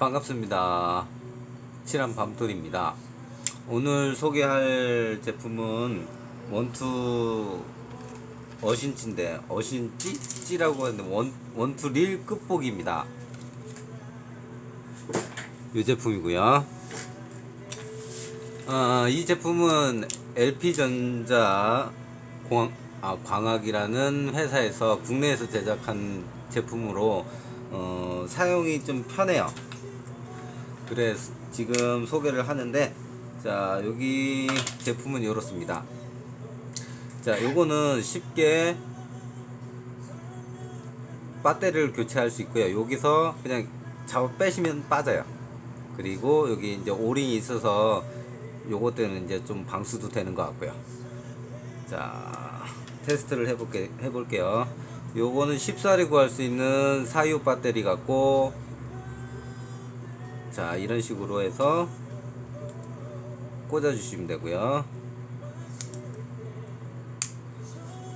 반갑습니다. 칠한 밤돌입니다. 오늘 소개할 제품은 원투 어신찌인데 어신찌? 찌라고 하는데 원, 원투 릴 끝복입니다. 이 제품이고요. 아, 이 제품은 LP전자 공학, 아, 광학이라는 회사에서 국내에서 제작한 제품으로 어, 사용이 좀 편해요. 그래서 지금 소개를 하는데 자 여기 제품은 이렇습니다. 자 요거는 쉽게 배터리를 교체할 수 있고요. 여기서 그냥 잡아 빼시면 빠져요. 그리고 여기 이제 오링이 있어서 요거 때는 이제 좀 방수도 되는 것 같고요. 자 테스트를 해볼게 해볼게요. 요거는 쉽사리 구할 수 있는 사유 배터리 같고 자 이런 식으로 해서 꽂아 주시면 되고요.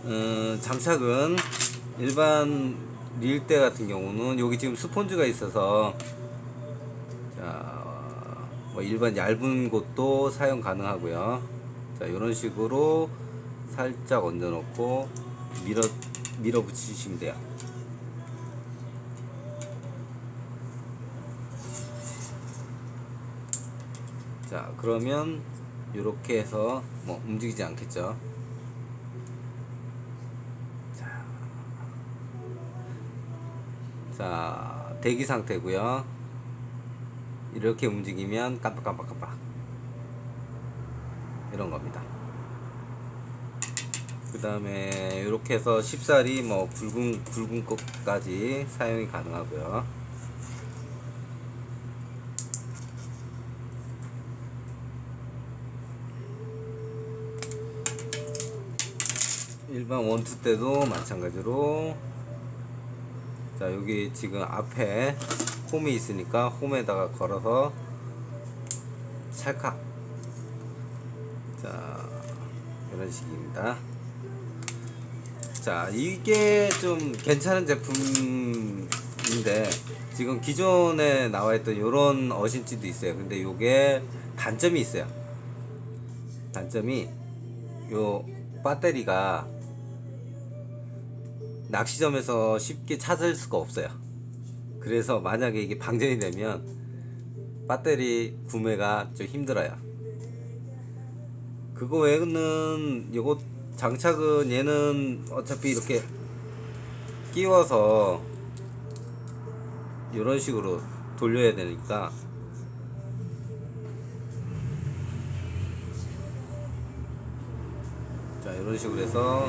음, 장착은 일반 릴대 같은 경우는 여기 지금 스폰지가 있어서 자 뭐 일반 얇은 곳도 사용 가능하고요. 자 이런 식으로 살짝 얹어 놓고 밀어 밀어 붙이시면 돼요. 자 그러면 이렇게 해서 뭐 움직이지 않겠죠. 자, 자 대기 상태고요. 이렇게 움직이면 깜빡깜빡깜빡 이런 겁니다. 그 다음에 이렇게 해서 쉽사리 뭐 굵은 굵은 것까지 사용이 가능하고요. 일반 원투 때도 마찬가지로. 자 여기 지금 앞에 홈이 있으니까 홈에다가 걸어서 찰칵. 자 이런 식입니다. 자 이게 좀 괜찮은 제품인데 지금 기존에 나와 있던 요런 어신지도 있어요. 근데 요게 단점이 있어요. 단점이 요 배터리가 낚시점에서 쉽게 찾을 수가 없어요. 그래서 만약에 이게 방전이 되면 배터리 구매가 좀 힘들어요. 그거 외에는 요거 장착은 얘는 어차피 이렇게 끼워서 이런 식으로 돌려야 되니까 자 이런 식으로 해서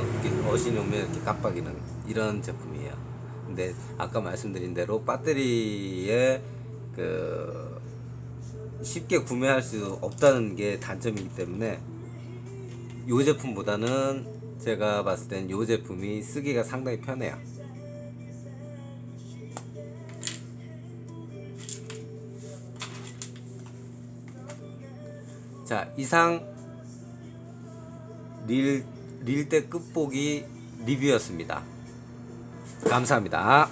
어신이 오면 이렇게 깜빡이는 이런 제품이에요 근데 아까 말씀드린 대로 배터리에 그 쉽게 구매할 수 없다는 게 단점이기 때문에 이 제품보다는 제가 봤을 땐 이 제품이 쓰기가 상당히 편해요. 자, 이상 릴, 릴대 끝보기 리뷰였습니다. 감사합니다.